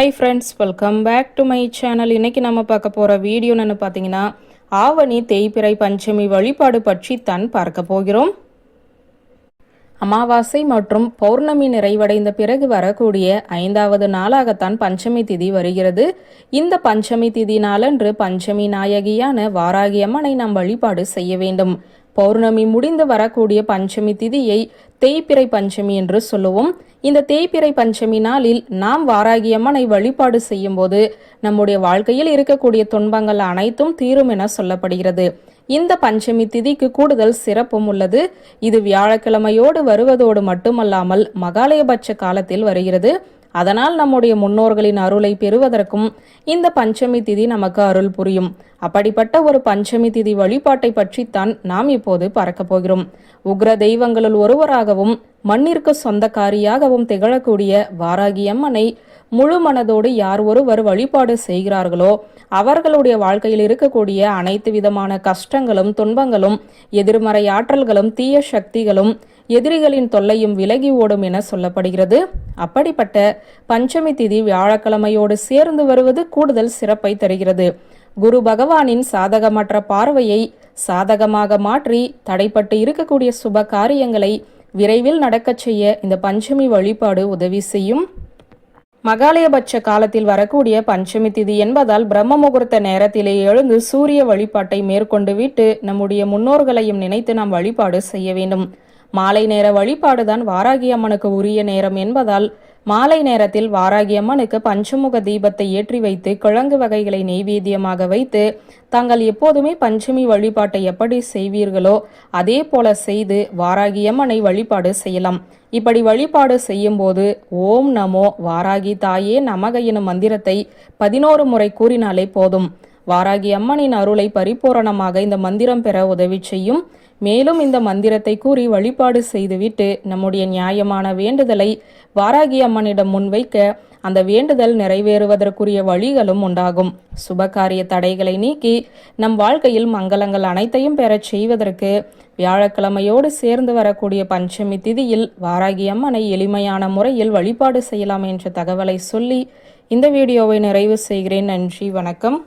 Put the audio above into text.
Hi friends welcome back to my channel இன்னைக்கு நம்ம பார்க்க போகிற வீடியோன்னு பார்த்தீங்கன்னா ஆவணி தேய்பிறை பஞ்சமி வழிபாடு பற்றி தான் பார்க்க போகிறோம். அமாவாசை மற்றும் பௌர்ணமி நிறைவடைந்த பிறகு வரக்கூடிய ஐந்தாவது நாளாகத்தான் பஞ்சமி திதி வருகிறது. இந்த பஞ்சமி திதி நாளன்று பஞ்சமி நாயகியான வாராகி அம்மனை நாம் வழிபாடு செய்ய வேண்டும். பௌர்ணமி முடிந்து வரக்கூடிய பஞ்சமி திதியை தேய்பிறை பஞ்சமி என்று சொல்லுவோம். இந்த தேய்பிறை பஞ்சமி நாளில் நாம் வாராகியம்மனை வழிபாடு செய்யும் போது நம்முடைய வாழ்க்கையில் இருக்கக்கூடிய துன்பங்கள் அனைத்தும் தீரும் என சொல்லப்படுகிறது. இந்த பஞ்சமி திதிக்கு கூடுதல் சிறப்பும் உள்ளது. இது வியாழக்கிழமையோடு வருவதோடு மட்டுமல்லாமல் மகாலயபட்ச காலத்தில் வருகிறது. அதனால் நம்முடைய முன்னோர்களின் அருளை பெறுவதற்கும் இந்த பஞ்சமி திதி நமக்கு அருள் புரியும். அப்படிப்பட்ட ஒரு பஞ்சமி திதி வழிபாட்டை பற்றித்தான் நாம் இப்போது பார்க்க போகிறோம். உக்ர தெய்வங்களுள் ஒருவராகவும் மண்ணிற்கு சொந்தக்காரியாகவும் திகழக்கூடிய வாராகி அம்மனை முழு மனதோடு யார் ஒருவர் வழிபாடு செய்கிறார்களோ அவர்களுடைய வாழ்க்கையில் இருக்கக்கூடிய அனைத்து விதமான கஷ்டங்களும் துன்பங்களும் எதிர்மறை ஆற்றல்களும் தீய சக்திகளும் எதிரிகளின் தொல்லையும் விலகி ஓடும் என சொல்லப்படுகிறது. அப்படிப்பட்ட பஞ்சமி திதி வியாழக்கிழமையோடு சேர்ந்து வருவது கூடுதல் சிறப்பை தருகிறது. குரு பகவானின் சாதகமற்ற பார்வையை சாதகமாக மாற்றி தடைப்பட்டு இருக்கக்கூடிய சுப காரியங்களை விரைவில் நடக்கச் செய்ய இந்த பஞ்சமி வழிபாடு உதவி செய்யும். மகாலயபட்ச காலத்தில் வரக்கூடிய பஞ்சமி திதி என்பதால் பிரம்ம முகூர்த்த நேரத்திலே எழுந்து சூரிய வழிபாட்டை மேற்கொண்டு விட்டு நம்முடைய முன்னோர்களையும் நினைத்து நாம் வழிபாடு செய்ய வேண்டும். மாலை நேர வழிபாடுதான் வாராகி அம்மனுக்கு உரிய நேரம் என்பதால் மாலை நேரத்தில் வாராகி அம்மனுக்கு பஞ்சமுக தீபத்தை ஏற்றி வைத்து கிழங்கு வகைகளை நெய்வேத்தியமாக வைத்து தாங்கள் எப்போதுமே பஞ்சமி வழிபாட்டை எப்படி செய்வீர்களோ அதே போல செய்து வாராகி அம்மனை வழிபாடு செய்யலாம். இப்படி வழிபாடு செய்யும்போது ஓம் நமோ வாராகி தாயே நமக எனும் மந்திரத்தை பதினோரு முறை கூறினாலே போதும். வாராகி அம்மனின் அருளை பரிபூரணமாக இந்த மந்திரம் பெற உதவி செய்யும். மேலும் இந்த மந்திரத்தை கூறி வழிபாடு செய்துவிட்டு நம்முடைய நியாயமான வேண்டுதலை வாராகி அம்மனிடம் முன்வைக்க அந்த வேண்டுதல் நிறைவேறுவதற்குரிய வழிகளும் உண்டாகும். சுபகாரிய தடைகளை நீக்கி நம் வாழ்க்கையில் மங்களங்கள் அனைத்தையும் பெறச் செய்வதற்கு வியாழக்கிழமையோடு சேர்ந்து வரக்கூடிய பஞ்சமி திதியில் வாராகி அம்மனை எளிமையான முறையில் வழிபாடு செய்யலாம் என்ற தகவலை சொல்லி இந்த வீடியோவை நிறைவு செய்கிறேன். நன்றி வணக்கம்.